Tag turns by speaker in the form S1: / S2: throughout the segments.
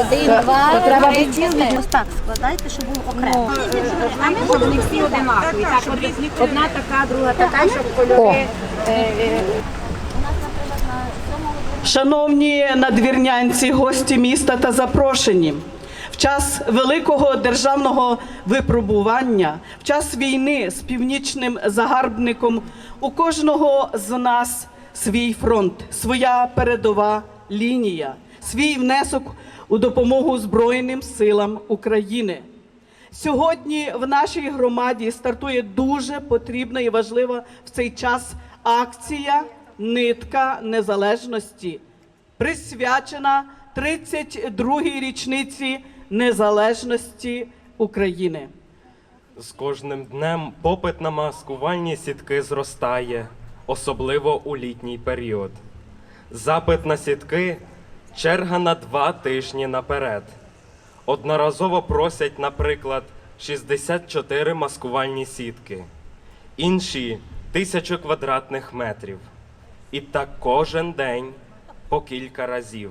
S1: Один, два, треба Ось так складайте, щоб було окремо.
S2: А ми щоб вони всі одинакові. Так, одна така, друга така, щоб кольори. е, е,
S3: Шановні надвірнянці, гості міста та запрошені. В час великого державного випробування, в час війни з північним загарбником у кожного з нас свій фронт, своя передова лінія, свій внесок у допомогу Збройним силам України. Сьогодні в нашій громаді стартує дуже потрібна і важлива в цей час акція Нитка Незалежності, присвячена 32-й річниці незалежності України.
S4: З кожним днем попит на маскувальні сітки зростає, особливо у літній період. Запит на сітки черга на два тижні наперед. Одноразово просять, наприклад, 64 маскувальні сітки, інші тисячу квадратних метрів. І так кожен день по кілька разів.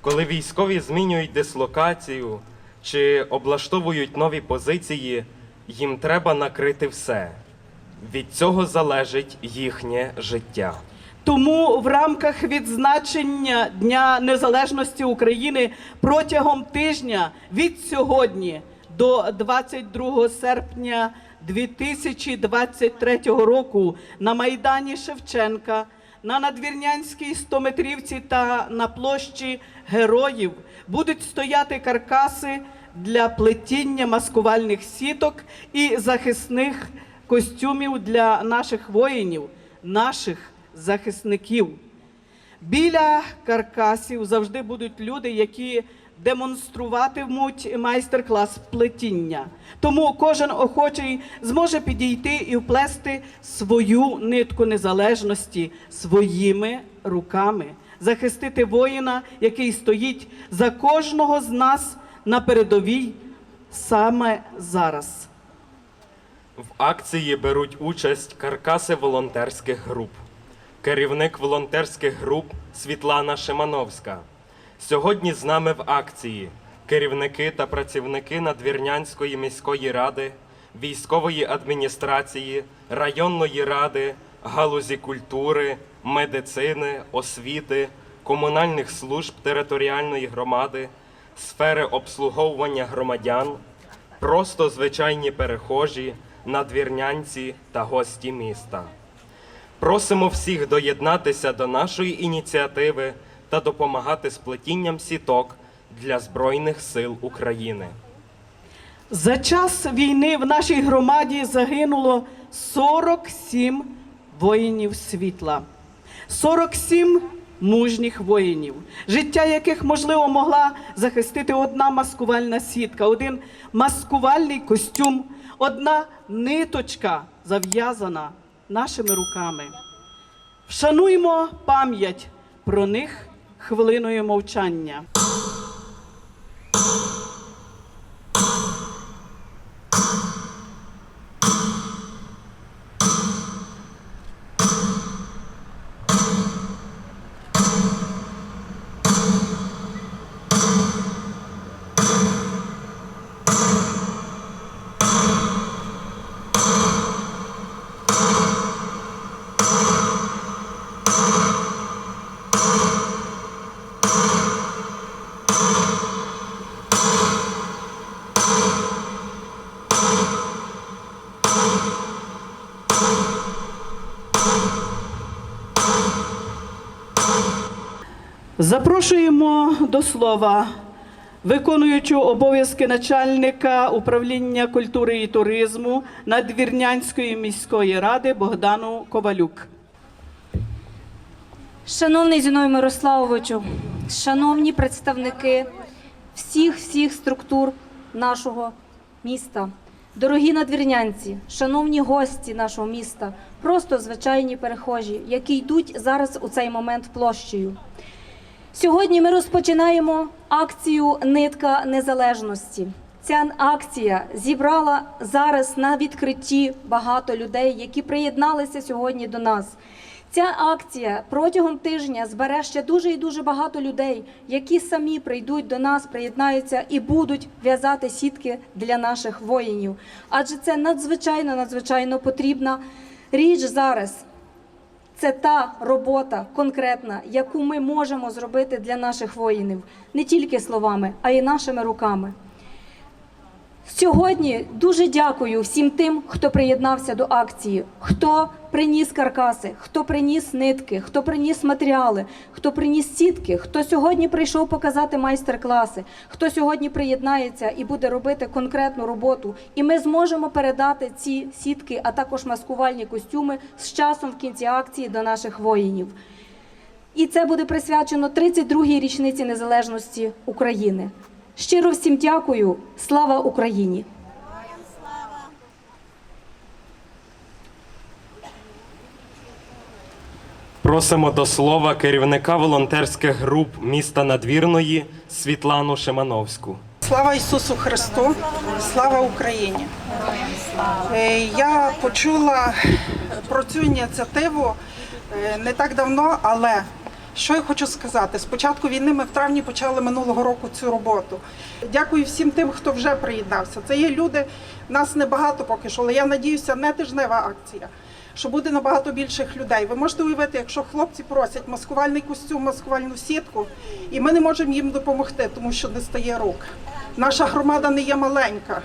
S4: Коли військові змінюють дислокацію чи облаштовують нові позиції, їм треба накрити все. Від цього залежить їхнє життя.
S3: Тому в рамках відзначення Дня Незалежності України протягом тижня від сьогодні до 22 серпня 2023 року на Майдані Шевченка, на Надвірнянській 100-метрівці та на площі Героїв будуть стояти каркаси для плетіння маскувальних сіток і захисних костюмів для наших воїнів, наших захисників. Біля каркасів завжди будуть люди, які демонструватимуть майстер-клас плетіння. Тому кожен охочий зможе підійти і вплести свою нитку незалежності своїми руками, захистити воїна, який стоїть за кожного з нас на передовій саме зараз.
S4: В акції беруть участь каркаси волонтерських груп. Керівник волонтерських груп Світлана Шимановська. Сьогодні з нами в акції керівники та працівники Надвірнянської міської ради, військової адміністрації, районної ради, галузі культури, медицини, освіти, комунальних служб територіальної громади, сфери обслуговування громадян, просто звичайні перехожі, надвірнянці та гості міста. Просимо всіх доєднатися до нашої ініціативи та допомагати з плетінням сіток для Збройних сил України.
S3: За час війни в нашій громаді загинуло 47 воїнів світла, 47 мужніх воїнів, життя яких, можливо, могла захистити одна маскувальна сітка, один маскувальний костюм, одна ниточка зав'язана нашими руками. Вшануймо пам'ять про них хвилиною мовчання. Запрошуємо до слова виконуючу обов'язки начальника управління культури і туризму Надвірнянської міської ради Богдану Ковалюк.
S5: Шановний Зіною Мирославовичу, шановні представники всіх всіх структур нашого міста, дорогі надвірнянці, шановні гості нашого міста, просто звичайні перехожі, які йдуть зараз у цей момент площею. Сьогодні ми розпочинаємо акцію Нитка Незалежності. Ця акція зібрала зараз на відкритті багато людей, які приєдналися сьогодні до нас. Ця акція протягом тижня збере ще дуже і дуже багато людей, які самі прийдуть до нас, приєднаються і будуть в'язати сітки для наших воїнів. Адже це надзвичайно надзвичайно потрібна річ зараз. Це та робота конкретна, яку ми можемо зробити для наших воїнів не тільки словами, а й нашими руками. Сьогодні дуже дякую всім тим, хто приєднався до акції, хто приніс каркаси, хто приніс нитки, хто приніс матеріали, хто приніс сітки, хто сьогодні прийшов показати майстер-класи, хто сьогодні приєднається і буде робити конкретну роботу. І ми зможемо передати ці сітки, а також маскувальні костюми з часом в кінці акції до наших воїнів. І це буде присвячено 32-й річниці незалежності України. Щиро всім дякую. Слава Україні!
S4: Просимо до слова керівника волонтерських груп міста Надвірної Світлану Шимановську.
S6: Слава Ісусу Христу, слава Україні. Е, Я почула про цю ініціативу е, не так давно, але що я хочу сказати? З початку війни ми в травні почали минулого року цю роботу. Дякую всім тим, хто вже приєднався. Це є люди, нас небагато поки що, але я надіюся, не тижнева акція. Що буде набагато більших людей. Ви можете уявити, якщо хлопці просять маскувальний костюм, маскувальну сітку, і ми не можемо їм допомогти, тому що не стає рук. Наша громада не є маленька.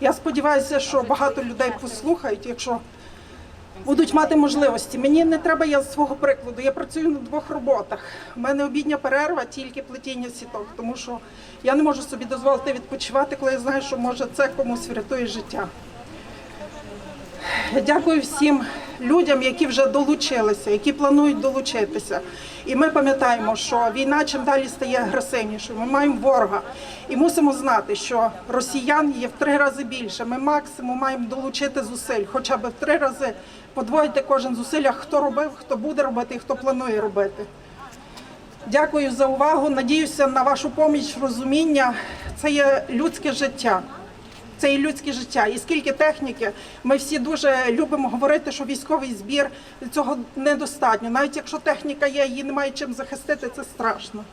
S6: Я сподіваюся, що багато людей послухають, якщо будуть мати можливості. Мені не треба я з свого прикладу. Я працюю на двох роботах. У мене обідня перерва, тільки плетіння сіток, тому що я не можу собі дозволити відпочивати, коли я знаю, що може це комусь врятує життя. Дякую всім людям, які вже долучилися, які планують долучитися. І ми пам'ятаємо, що війна чим далі стає агресивнішою. Ми маємо ворога і мусимо знати, що росіян є в три рази більше. Ми максимум маємо долучити зусиль, хоча б в три рази подвоїти кожен зусилля, хто робив, хто буде робити і хто планує робити. Дякую за увагу. Надіюся на вашу поміч, розуміння. Це є людське життя. Це і людське життя. І скільки техніки, ми всі дуже любимо говорити, що військовий збір цього недостатньо. Навіть якщо техніка є, її немає чим захистити, це страшно.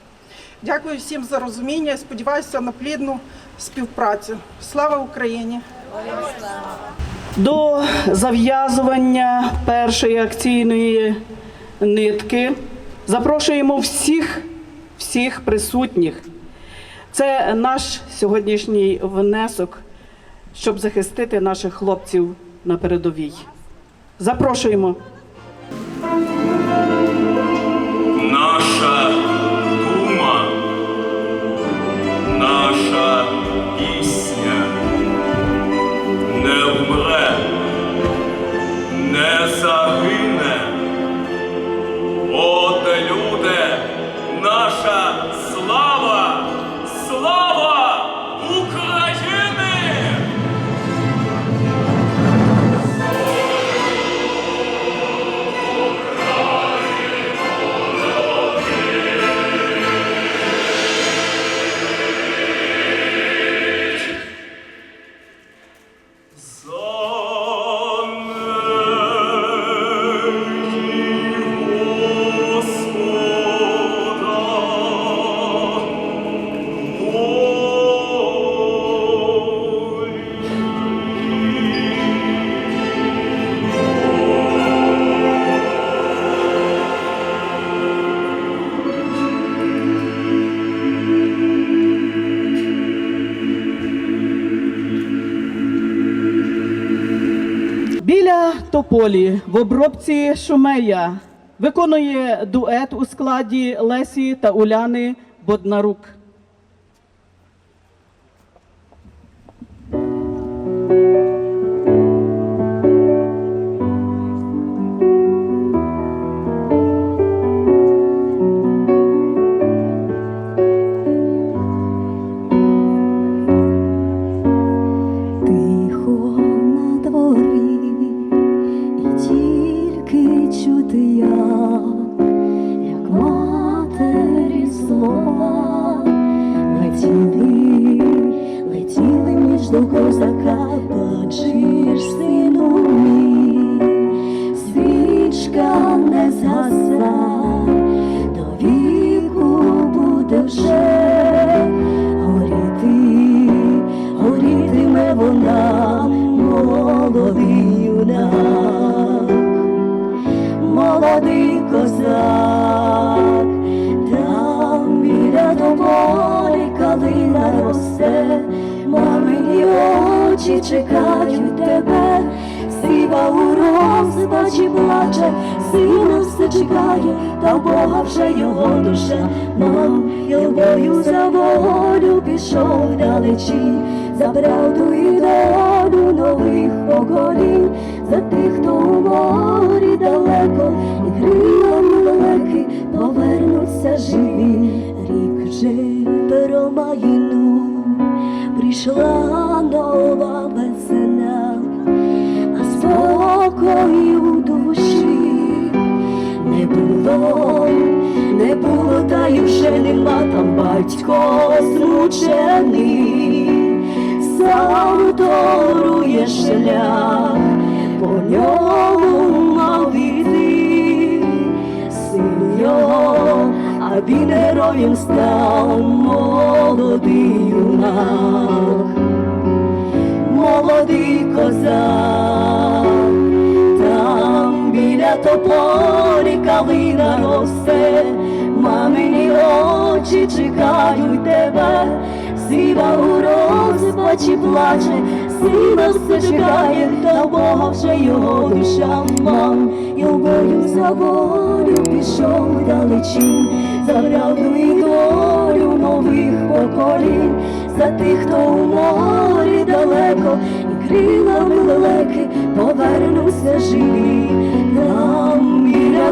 S6: Дякую всім за розуміння сподіваюся на плідну співпрацю. Слава Україні!
S3: До зав'язування першої акційної нитки запрошуємо всіх, всіх присутніх. Це наш сьогоднішній внесок, щоб захистити наших хлопців на передовій. Запрошуємо. Біля в обробці Шумея виконує дует у складі Лесі та Уляни Боднарук.
S7: Очі чекають тебе, сіва у розпачі плаче, сина все чекає, та в Бога вже його душа, мам, я бою за волю пішов далечі, за правду і долю нових поколінь, за тих, хто у морі далеко, і крилами далеки повернуться живі, рік вже перомайну, прийшла батько зручений, сам торує шлях, по ньому мав іти, син його, а він героєм став молодий юнак. Молодий козак, там біля тополі калина росте, очі чекають тебе, сіва у розпачі плаче, сина все чекає, та Бога вже його душа мам, я бою за волю пішов далечінь, за правду і долю нових поколінь, за тих, хто у морі далеко, і крилами лелеки повернуться живі, біля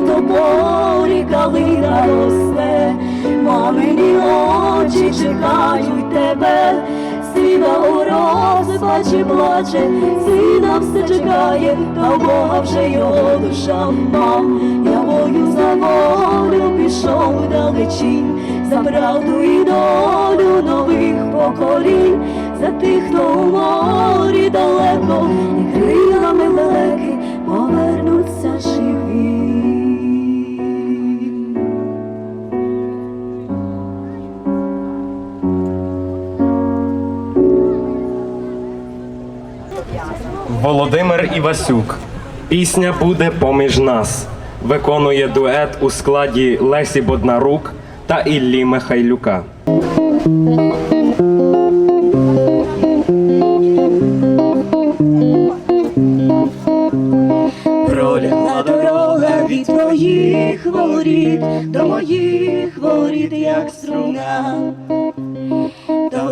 S7: тополі калина росте, мамині очі чекають тебе, сіва у розпачі плаче, сина все чекає, та в Бога вже його душа. Мам, я бою за волю пішов далечінь, за правду і долю нових поколінь, за тих, хто у морі далеко, і крилами лелеки повернуться
S4: Володимир Івасюк. Пісня буде поміж нас. Виконує дует у складі Лесі Боднарук та Іллі Михайлюка.
S7: Пролягла дорога від твоїх воріт до моїх воріт, як струна.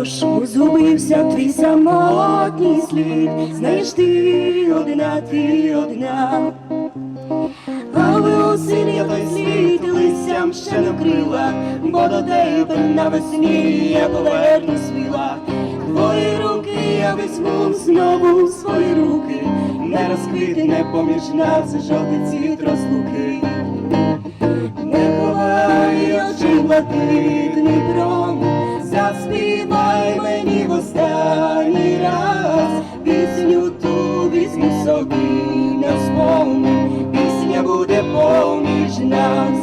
S7: Тож згубився твій самотній слід, знаєш ти одна, ти одна. Але осінь я той світ лицям ще накрила, бо до тебе навесні я поверну свіла. Твої руки я візьму знову в свої руки, не розквітне поміж нас жовтий цвіт розлуки. Не ховай очі блакитний бром, заспівай мені в останній раз, пісню ту візьму собі на спомин, пісня буде поміж нас,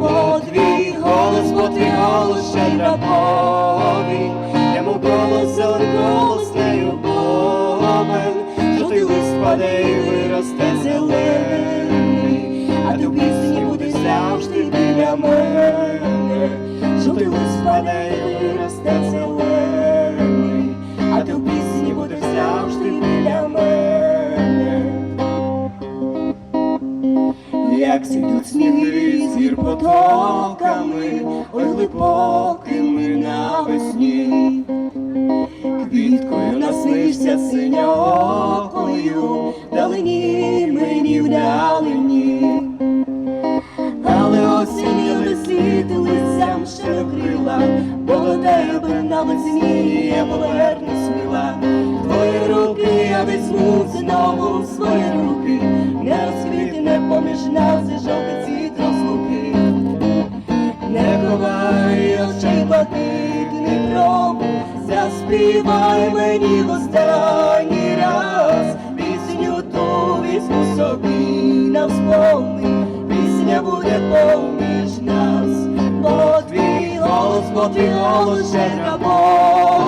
S7: бо твій голос, бо твій голос ще раповий, йому голос, голос не любовен, жовтий лист паде і виросте зелений, а ти пісні будеш завжди біля мене, лист паде і виросте очей Дніпро, заспівай мені в останній раз, пісню ту візьму собі на вспомни, пісня буде поміж нас, бо твій голос, бо твій голос ще рабові,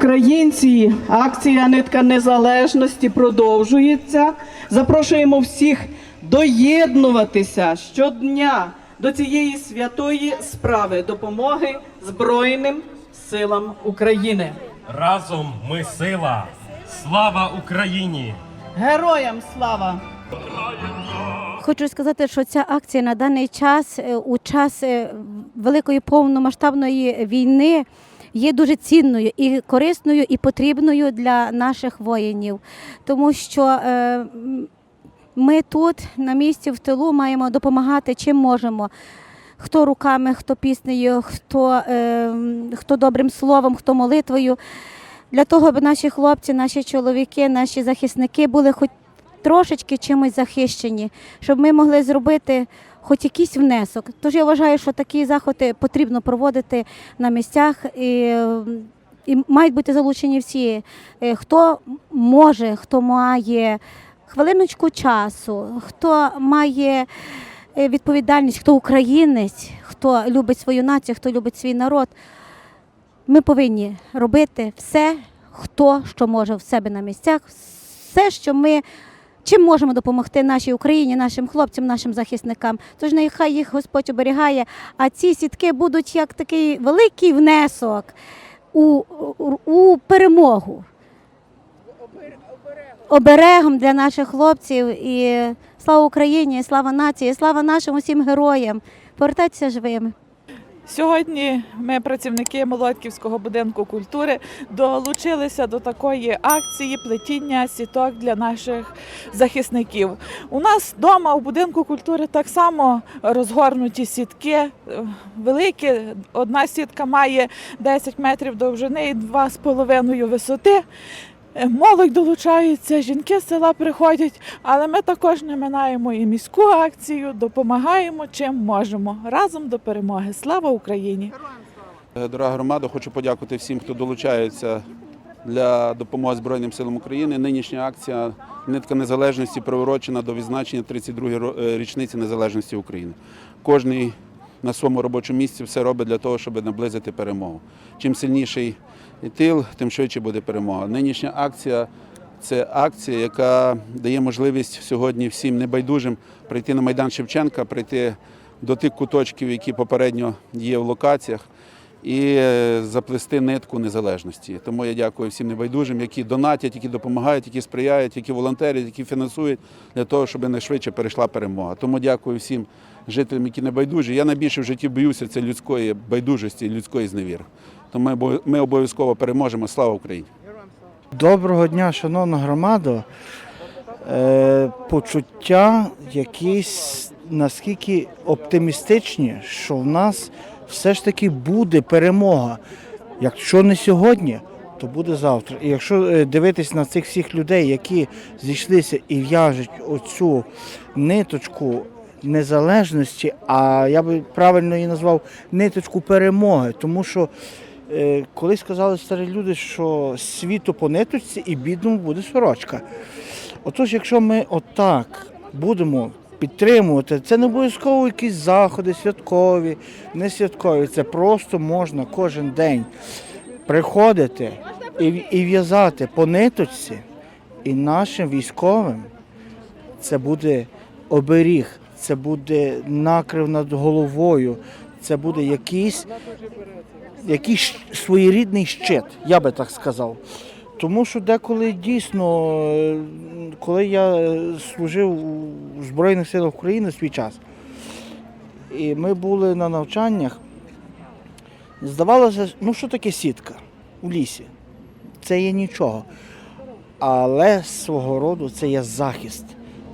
S3: українці, акція Нитка Незалежності продовжується. Запрошуємо всіх доєднуватися щодня до цієї святої справи допомоги Збройним силам України.
S4: Разом ми сила! Слава Україні!
S3: Героям слава!
S1: Хочу сказати, що ця акція на даний час, е, у час е, великої повномасштабної війни, є дуже цінною і корисною, і потрібною для наших воїнів, тому що е, ми тут на місці в тилу маємо допомагати чим можемо. Хто руками, хто піснею, хто, е, хто добрим словом, хто молитвою. Для того, аби наші хлопці, наші чоловіки, наші захисники були хоч трошечки чимось захищені, щоб ми могли зробити хоч якийсь внесок. Тож я вважаю, що такі заходи потрібно проводити на місцях і, і мають бути залучені всі, е, хто може, хто має хвилиночку часу, хто має е, відповідальність, хто українець, хто любить свою націю, хто любить свій народ. Ми повинні робити все, хто що може в себе на місцях, все, що ми чим можемо допомогти нашій Україні, нашим хлопцям, нашим захисникам. Тож нехай їх Господь оберігає, а ці сітки будуть як такий великий внесок у, у, перемогу. Оберегом для наших хлопців і слава Україні, слава нації, слава нашим усім героям. Повертайтеся живими.
S8: Сьогодні ми, працівники Молодківського будинку культури, долучилися до такої акції плетіння сіток для наших захисників. У нас вдома у будинку культури так само розгорнуті сітки великі. Одна сітка має 10 метрів довжини і 2,5 висоти. Е, Молодь долучається, жінки з села приходять, але ми також не минаємо і міську акцію, допомагаємо чим можемо. Разом до перемоги. Слава Україні!
S9: Е, Дорога громада, хочу подякувати всім, хто долучається для допомоги Збройним силам України. Нинішня акція Нитка незалежності приурочена до відзначення 32-ї е, річниці незалежності України. Кожний на своєму робочому місці все робить для того, щоб наблизити перемогу. Чим сильніший тил, тим швидше буде перемога. Нинішня акція це акція, яка дає можливість сьогодні всім небайдужим прийти на Майдан Шевченка, прийти до тих куточків, які попередньо є в локаціях, і е, заплести нитку незалежності. Тому я дякую всім небайдужим, які донатять, які допомагають, які сприяють, які волонтерять, які фінансують для того, щоб найшвидше перейшла перемога. Тому дякую всім жителям, які небайдужі. Я найбільше в житті боюся це людської байдужості, людської зневіри. Тому ми обов'язково переможемо. Слава Україні!
S10: Доброго дня, шановна громада. Е, почуття якісь наскільки оптимістичні, що в нас все ж таки буде перемога. Якщо не сьогодні, то буде завтра. І якщо е, дивитись на цих всіх людей, які зійшлися і в'яжуть оцю ниточку незалежності, а я би правильно її назвав ниточку перемоги, тому що Е, Колись сказали старі люди, що світу по ниточці і бідному буде сорочка. Отож, якщо ми отак будемо підтримувати, це не обов'язково якісь заходи святкові, не святкові. Це просто можна кожен день приходити і, і в'язати по ниточці, і нашим військовим це буде оберіг, це буде накрив над головою, це буде якийсь якийсь своєрідний щит, я би так сказав. Тому що деколи дійсно, е, коли я е, служив у Збройних силах України свій час, і ми були на навчаннях, здавалося, ну що таке сітка у лісі? Це є нічого. Але свого роду це є захист,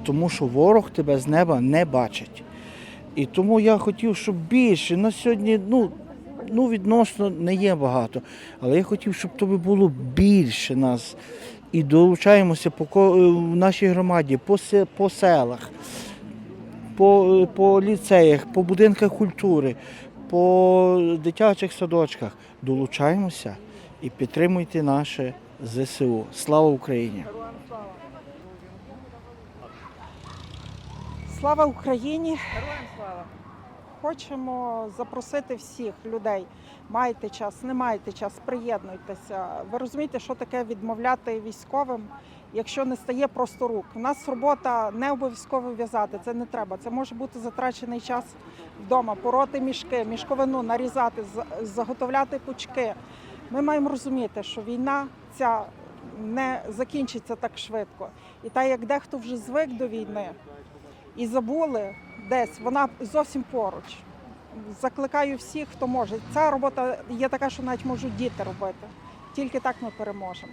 S10: тому що ворог тебе з неба не бачить. І тому я хотів, щоб більше на сьогодні, ну, ну відносно не є багато, але я хотів, щоб тобі було більше нас. І долучаємося по е, в нашій громаді, по, по селах, по, е, по ліцеях, по будинках культури, по дитячих садочках. Долучаємося і підтримуйте наше ЗСУ. Слава Україні!
S11: Слава Україні!
S6: Хочемо запросити всіх людей. Маєте час, не маєте час, приєднуйтеся. Ви розумієте, що таке відмовляти військовим, якщо не стає просто рук. У нас робота не обов'язково в'язати, це не треба. Це може бути затрачений час вдома, пороти мішки, мішковину нарізати, заготовляти пучки. Ми маємо розуміти, що війна ця не закінчиться так швидко. І так як дехто вже звик до війни і забули десь, вона зовсім поруч. Закликаю всіх, хто може. Ця робота є така, що навіть можуть діти робити. Тільки так ми переможемо.